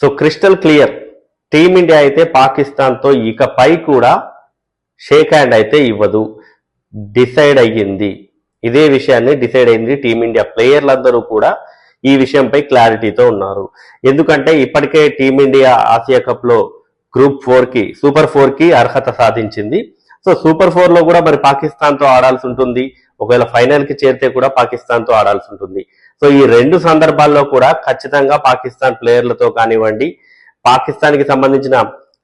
So crystal clear team India అయితే పాకిస్తాన్తో ఇకపై కూడా షేక్ హ్యాండ్ అయితే ఇవ్వదు. డిసైడ్ అయ్యింది. ఇదే విషయాన్ని డిసైడ్ అయింది టీమిండియా ప్లేయర్లందరూ కూడా ఈ విషయంపై క్లారిటీతో ఉన్నారు. ఎందుకంటే ఇప్పటికే టీమిండియా ఆసియా కప్లో గ్రూప్ ఫోర్కి సూపర్ ఫోర్కి అర్హత సాధించింది. సో సూపర్ ఫోర్లో కూడా మరి పాకిస్తాన్తో ఆడాల్సి ఉంటుంది. ఒకవేళ ఫైనల్కి చేరితే కూడా పాకిస్తాన్తో ఆడాల్సి ఉంటుంది. సో ఈ రెండు సందర్భాల్లో కూడా ఖచ్చితంగా పాకిస్తాన్ ప్లేయర్లతో కానివ్వండి పాకిస్తాన్కి సంబంధించిన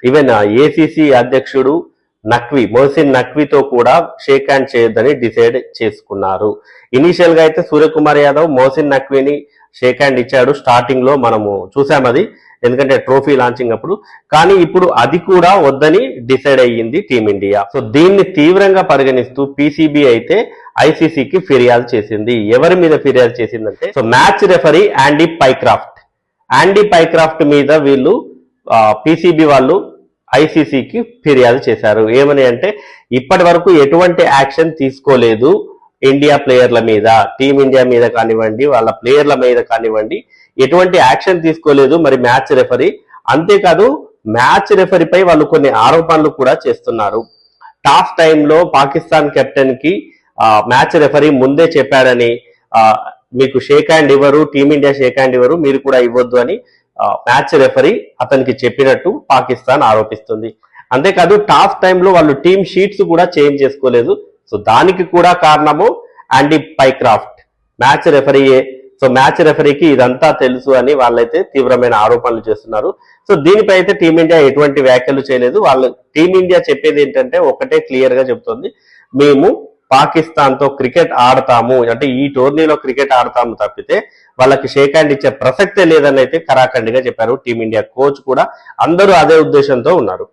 ఈవెన్ ఏసీసీ అధ్యక్షుడు నక్వీ మొహసిన్ నక్వీతో కూడా షేక్ హ్యాండ్ చేయొద్దని డిసైడ్ చేసుకున్నారు. ఇనీషియల్గా అయితే సూర్యకుమార్ యాదవ్ మొహసిన్ నక్వీని షేక్ హ్యాండ్ ఇచ్చాడు. స్టార్టింగ్లో మనము చూసాం అది ఎందుకంటే ట్రోఫీ లాంచింగ్ అప్పుడు. కానీ ఇప్పుడు అది కూడా వద్దని డిసైడ్ అయ్యింది టీమిండియా. సో దీన్ని తీవ్రంగా పరిగణిస్తూ పీసీబీ అయితే ఐసీసీకి ఫిర్యాదు చేసింది. ఎవరి మీద ఫిర్యాదు చేసిందంటే so match referee Andy Pycroft. Andy Pycroft మీద వీళ్ళు పీసీబీ వాళ్ళు ఐసీసీకి ఫిర్యాదు చేశారు. ఏమని అంటే ఇప్పటి వరకు ఎటువంటి యాక్షన్ తీసుకోలేదు ఇండియా ప్లేయర్ల మీద. టీమిండియా మీద కానివ్వండి వాళ్ళ ప్లేయర్ల మీద కానివ్వండి ఎటువంటి యాక్షన్ తీసుకోలేదు మరి మ్యాచ్ రెఫరీ. అంతేకాదు మ్యాచ్ రెఫరీపై వాళ్ళు కొన్ని ఆరోపణలు కూడా చేస్తున్నారు. టాప్ టైంలో పాకిస్తాన్ కెప్టెన్కి మ్యాచ్ రెఫరీ ముందే చెప్పాడని మీకు షేక్ హ్యాండ్ ఇవ్వరు టీమిండియా షేక్ హ్యాండ్ ఇవ్వరు మీరు కూడా ఇవ్వద్దు అని మ్యాచ్ రెఫరీ అతనికి చెప్పినట్టు పాకిస్తాన్ ఆరోపిస్తుంది. అంతేకాదు టాప్ టైంలో వాళ్ళు టీమ్ షీట్స్ కూడా చేంజ్ చేసుకోలేదు. సో దానికి కూడా కారణము యాండీ పైక్రాఫ్ట్ మ్యాచ్ రెఫరీయే. సో మ్యాచ్ రెఫరీకి ఇదంతా తెలుసు అని వాళ్ళైతే తీవ్రమైన ఆరోపణలు చేస్తున్నారు. సో దీనిపై అయితే టీమిండియా ఎటువంటి వ్యాఖ్యలు చేయలేదు. వాళ్ళు టీమిండియా చెప్పేది ఏంటంటే ఒకటే క్లియర్గా చెప్తుంది. మేము పాకిస్తాన్తో క్రికెట్ ఆడతాము. అంటే ఈ టోర్నీలో క్రికెట్ ఆడతాము తప్పితే వాళ్ళకి షేక్ హ్యాండ్ ఇచ్చే ప్రసక్తే లేదని అయితే కరాఖండిగా చెప్పారు టీమిండియా కోచ్ కూడా. అందరూ అదే ఉద్దేశంతో ఉన్నారు.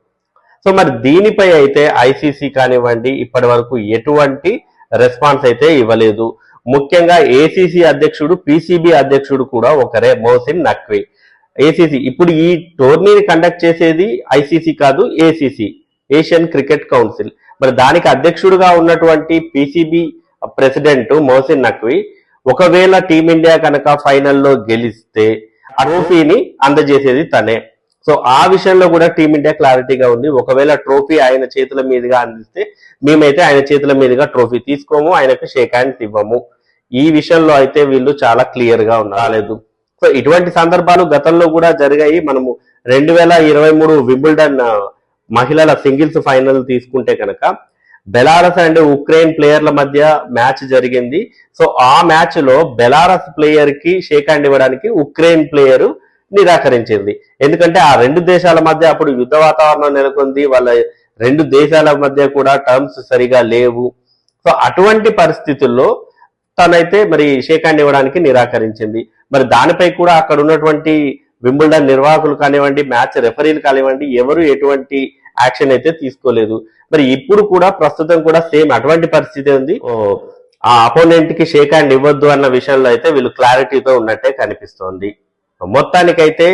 సో మరి దీనిపై అయితే ఐసీసీ కానివ్వండి ఇప్పటి వరకు ఎటువంటి రెస్పాన్స్ అయితే ఇవ్వలేదు. ముఖ్యంగా ఏసీసీ అధ్యక్షుడు పీసీబీ అధ్యక్షుడు కూడా ఒకరే మోసిన్ నక్వీ ఏసీసీ ఇప్పుడు ఈ టోర్నీని కండక్ట్ చేసేది ఐసీసీ కాదు ఏసీసీ ఏషియన్ క్రికెట్ కౌన్సిల్. మరి దానికి అధ్యక్షుడుగా ఉన్నటువంటి పిసిబి ప్రెసిడెంట్ మోసిన్ నక్వి ఒకవేళ టీమిండియా కనుక ఫైనల్లో గెలిస్తే ఆ ట్రోఫీని అందజేసేది తనే. సో ఆ విషయంలో కూడా టీమిండియా క్లారిటీగా ఉంది. ఒకవేళ ట్రోఫీ ఆయన చేతుల మీదుగా అందిస్తే మేమైతే ఆయన చేతుల మీదుగా ట్రోఫీ తీసుకోము ఆయనకు షేక్ హ్యాండ్స్ ఇవ్వము. ఈ విషయంలో అయితే వీళ్ళు చాలా క్లియర్గా రాలేదు. సో ఇటువంటి సందర్భాలు గతంలో కూడా జరిగాయి. మనము రెండు వేల ఇరవై మూడు వింబుల్డన్ మహిళల సింగిల్స్ ఫైనల్ తీసుకుంటే కనుక బెలారస్ అండ్ ఉక్రెయిన్ ప్లేయర్ల మధ్య మ్యాచ్ జరిగింది. సో ఆ మ్యాచ్లో బెలారస్ ప్లేయర్కి షేక్ హ్యాండ్ ఇవ్వడానికి ఉక్రెయిన్ ప్లేయర్ నిరాకరించింది. ఎందుకంటే ఆ రెండు దేశాల మధ్య అప్పుడు యుద్ధ వాతావరణం నెలకొంది. వాళ్ళ రెండు దేశాల మధ్య కూడా టర్మ్స్ సరిగా లేవు. సో అటువంటి పరిస్థితుల్లో తనైతే మరి షేక్ హ్యాండ్ ఇవ్వడానికి నిరాకరించింది. మరి దానిపై కూడా అక్కడ ఉన్నటువంటి వింబుల్డన్ నిర్వాహకులు కానివ్వండి మ్యాచ్ రెఫరీలు కానివ్వండి ఎవరు ఎటువంటి యాక్షన్ అయితే తీసుకోలేదు. మరి ఇప్పుడు కూడా ప్రస్తుతం కూడా సేమ్ అటువంటి పరిస్థితి ఉంది. ఆ అపోనెంట్కి షేక్ హ్యాండ్ ఇవ్వద్దు అన్న విషయంలో అయితే వీళ్ళు క్లారిటీతో ఉన్నట్టే కనిపిస్తోంది. మొత్తానికైతే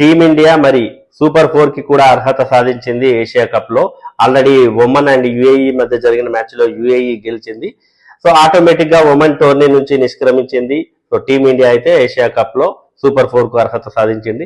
టీమిండియా మరి సూపర్ ఫోర్కి కూడా అర్హత సాధించింది ఏషియా కప్లో ఆల్రెడీ ఒమన్ అండ్ యుఏఈ మధ్య జరిగిన మ్యాచ్లో యుఏఈ గెలిచింది. సో ఆటోమేటిక్గా ఒమన్ టోర్నీ నుంచి నిష్క్రమించింది. సో టీమిండియా అయితే ఏషియా కప్లో సూపర్ ఫోర్కు అర్హత సాధించింది.